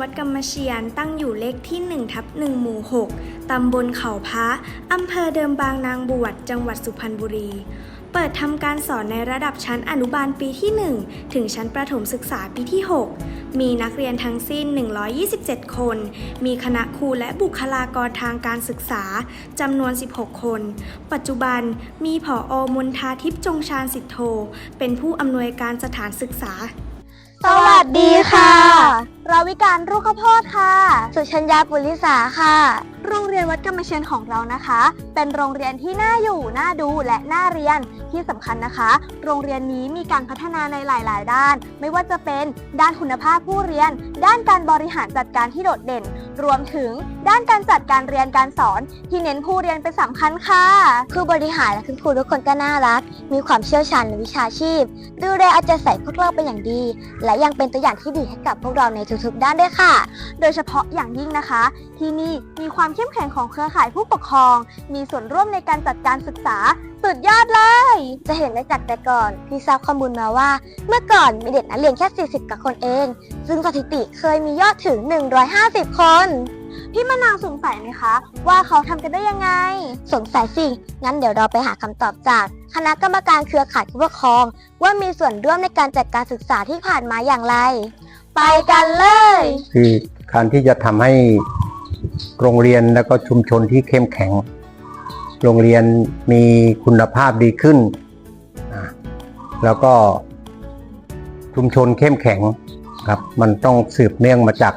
วัดกรรมเชียนตั้งอยู่เลขที่1ทับ1หมู่ 6 ตำบลเขาพระอำเภอเดิมบางนางบวช จังหวัดสุพรรณบุรี เปิดทำการสอนในระดับชั้นอนุบาลปีที่ 1 ถึงชั้นประถมศึกษาปีที่ 6 มีนักเรียนทั้งสิ้น 127 คน มีคณะครูและบุคลากรทางการศึกษาจำนวน 16 คน ปัจจุบันมีผออมนทาทิพย์จงชาญสิทธโธ เป็นผู้อำนวยการสถานศึกษาสวัสดีค่ะ ราวิการรูกข้าวโพดค่ะ สุชัญญาปุริสาค่ะ โรงเรียนวัดกรรมเชียนของเรานะคะ เป็นโรงเรียนที่น่าอยู่ น่าดูและน่าเรียนที่สำคัญนะคะ โรงเรียนนี้มีการพัฒนาในหลาย ๆ ด้าน ไม่ว่าจะเป็นด้านคุณภาพผู้เรียน ด้านการบริหารจัดการที่โดดเด่น รวมถึงด้านการจัดการเรียนการสอน ที่เน้นผู้เรียนเป็นสำคัญค่ะคือบริหารและคุณครูทุกคนก็น่ารัก มีความเชี่ยวชาญในวิชาชีพ ดูแลเอาใจใส่พวกเราเป็นอย่างดี และยังเป็นตัวอย่างที่ดีให้กับพวกเราในทุกๆด้านด้วยค่ะ โดยเฉพาะอย่างยิ่งนะคะ ที่นี่มีความเข้มแข็งของเครือข่ายผู้ปกครอง มีส่วนร่วมในการจัดการศึกษาสุดยอดเลย จะเห็นได้จากแต่ก่อนที่ทราบข้อมูลมาว่า เมื่อก่อนมีเด็กนักเรียนแค่ 40กว่าคนเอง ซึ่งสถิติเคยมียอดถึง 150 คนพี่มะนาวสงสัยไหมคะ ว่าเขาทำกันได้ยังไง สงสัยสิ งั้นเดี๋ยวเราไปหาคำตอบจาก คณะกรรมการเครือข่ายผู้ปกครอง ว่ามีส่วนร่วมในการจัดการศึกษาที่ผ่านมาอย่างไร ไปกันเลย คือการที่จะทำให้โรงเรียนแล้วก็ชุมชนที่เข้มแข็ง โรงเรียนมีคุณภาพดีขึ้น แล้วก็ชุมชนเข้มแข็งครับ มันต้องสืบเนื่องมาจาก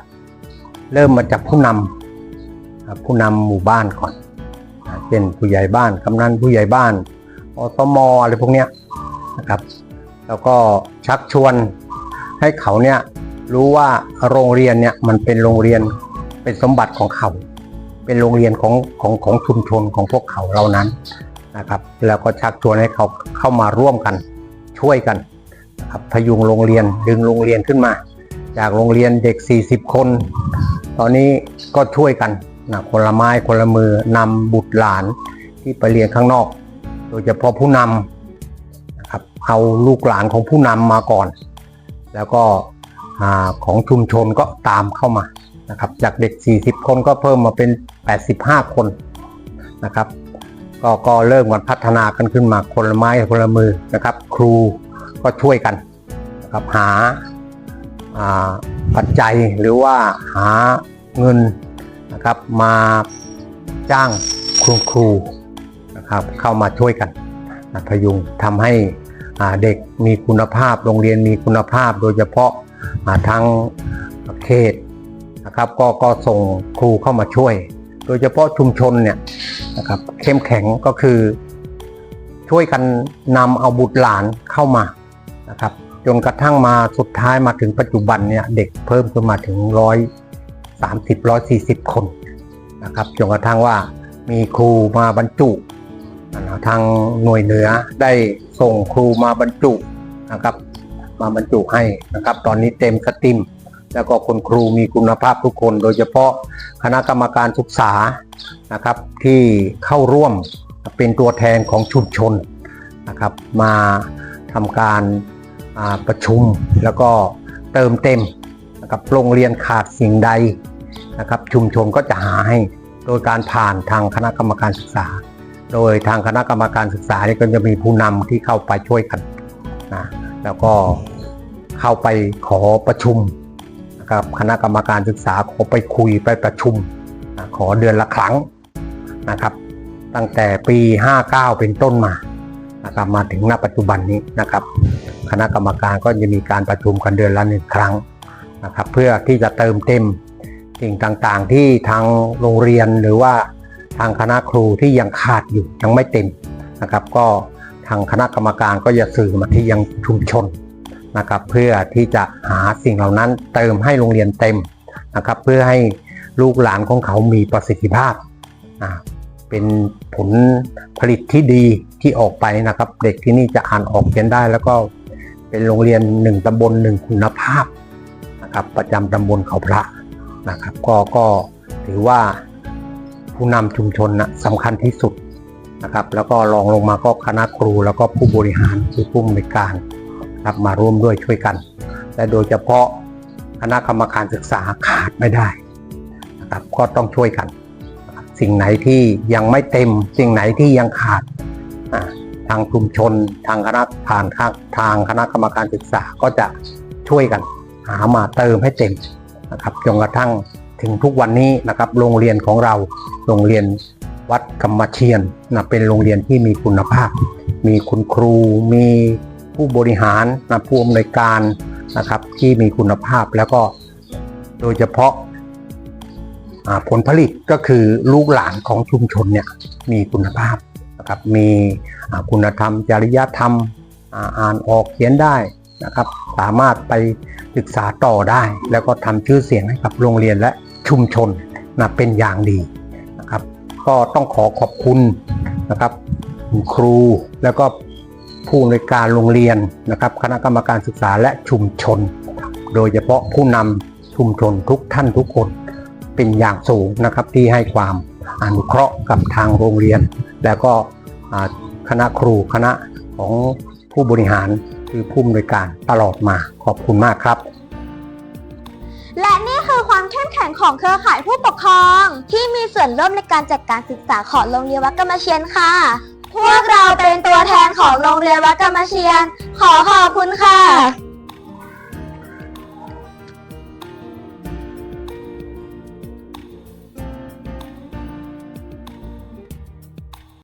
เริ่มมาจากผู้นำครับผู้นำหมู่บ้านก่อนเช่นผู้ใหญ่บ้านกำนันผู้ใหญ่บ้านอสมอะไรพวกเนี้ยนะครับ แล้วก็ชักชวนให้เขาเนี่ย รู้ว่าโรงเรียนเนี่ยมันเป็นโรงเรียนเป็นสมบัติของเขา เป็นโรงเรียนของของของชุมชนของพวกเขาเหล่านั้นนะครับ แล้วก็ชักชวนให้เขาเข้ามาร่วมกันช่วยกันนะครับพยุงโรงเรียนดึงโรงเรียนขึ้นมา จากโรงเรียนเด็ก 40 คน ตอนนี้ก็ช่วยกันนะคนละไม้คนละมือนำบุตรหลานที่ไปเรียนข้างนอก โดยเฉพาะผู้นำนะครับเอาลูกหลานของผู้นำมาก่อน แล้วก็ ของชุมชนก็ตามเข้ามานะครับ จากเด็ก 40 คนก็เพิ่มมาเป็น 85 คนนะครับ ก็ก็เริ่มกันพัฒนากันขึ้นมาคนละไม้คนละมือนะครับ ครูก็ช่วยกันนะครับหาปัจจัยหรือว่าหาเงินนะครับมาจ้างคุณครูนะครับเข้ามาช่วยกันพยุงทำให้เด็กมีคุณภาพโรงเรียนมีคุณภาพโดยเฉพาะ ทางเขตนะครับก็ก็ส่งครูเข้ามาช่วย โดยเฉพาะชุมชนเนี่ยนะครับเข้มแข็งก็คือ ช่วยกันนำเอาบุตรหลานเข้ามานะครับจนกระทั่งมาสุดท้ายมาถึงปัจจุบันเนี่ยเด็กเพิ่มขึ้นมาถึงร้อยสามสิบร้อยสี่สิบคนนะครับจนกระทั่งว่ามีครูมาบรรจุนะทางหน่วยเหนือได้ส่งครูมาบรรจุนะครับ มาบรรจุให้นะครับ ตอนนี้เต็มสตรีมแล้วก็คุณครูมีคุณภาพทุกคน โดยเฉพาะคณะกรรมการศึกษานะครับ ที่เข้าร่วมเป็นตัวแทนของชุมชนนะครับ มาทำการประชุมแล้วก็เติมเต็มนะครับโรงเรียนขาดสิ่งใดนะครับ ชุมชนก็จะหาให้โดยการผ่านทางคณะกรรมการศึกษา โดยทางคณะกรรมการศึกษาเนี่ยก็จะมีผู้นำที่เข้าไปช่วยกันนะแล้วก็ เข้าไปขอประชุมนะครับคณะกรรมการศึกษาขอไปคุยไปประชุมนะขอเดือนละครั้งนะครับ ตั้งแต่ปี 59 เป็นต้นมานะครับมาถึงณปัจจุบันนี้นะครับ คณะกรรมการก็จะมีการประชุมกันเดือนละหนึ่งครั้งนะครับ เพื่อที่จะเติมเต็มสิ่งต่างๆ ที่ทางโรงเรียนหรือว่าทางคณะครูที่ยังขาดอยู่ยังไม่เต็มนะครับ ก็ทางคณะกรรมการก็จะสื่อมาที่ยังชุมชน นะครับเพื่อที่จะหาสิ่งเหล่านั้นเติมให้โรงเรียนเต็มนะครับเพื่อให้ลูกหลานของเขามีประสิทธิภาพ เป็นผลผลิตที่ดีที่ออกไปนะครับ เด็กที่นี่จะอ่านออกเขียนได้ แล้วก็เป็นโรงเรียนหนึ่งตำบลหนึ่งคุณภาพนะครับประจำตำบลเขาพระนะครับ ก็ก็ถือว่าผู้นำชุมชนนะสำคัญที่สุดนะครับ แล้วก็รองลงมาก็คณะครูแล้วก็ผู้บริหารคือผู้อำนวยการ ครับมาร่วมด้วยช่วยกัน และโดยเฉพาะคณะกรรมการศึกษาขาดไม่ได้นะครับก็ต้องช่วยกัน สิ่งไหนที่ยังไม่เต็ม สิ่งไหนที่ยังขาดทางชุมชน ทางคณะผ่านทางทางคณะกรรมการศึกษาก็จะช่วยกัน หามาเติมให้เต็มนะครับจนกระทั่งถึงทุกวันนี้นะครับโรงเรียนของเราโรงเรียนวัดกรรมเชียนนะเป็นโรงเรียนที่มีคุณภาพ มีคุณครูมี ผู้บริหารนะผู้อำนวยการนะครับที่มีคุณภาพแล้วก็โดยเฉพาะผลผลิตก็คือลูกหลานของชุมชนเนี่ยมีคุณภาพนะครับมีคุณธรรมจริยธรรมอ่านออกเขียนได้นะครับ สามารถไปศึกษาต่อได้ แล้วก็ทำชื่อเสียงให้กับโรงเรียนและชุมชนนะเป็นอย่างดีนะครับ ก็ต้องขอขอบคุณนะครับครูแล้วก็ ผู้อำนวยการโรงเรียนนะครับ คณะกรรมการศึกษาและชุมชน โดยเฉพาะผู้นำชุมชนทุกท่านทุกคนเป็นอย่างสูงนะครับที่ให้ความอนุเคราะห์กับทางโรงเรียน แล้วก็คณะครูคณะของผู้บริหารคือผู้อำนวยการตลอดมาขอบคุณมากครับ และนี่คือความเข้มแข็งของเครือข่ายผู้ปกครอง ที่มีส่วนร่วมในการจัดการศึกษาของโรงเรียนวัดกรรมเชียนค่ะ พวกเราเป็นตัวแทนของโรงเรียนวัดกรรมเชียน ขอขอบคุณค่ะ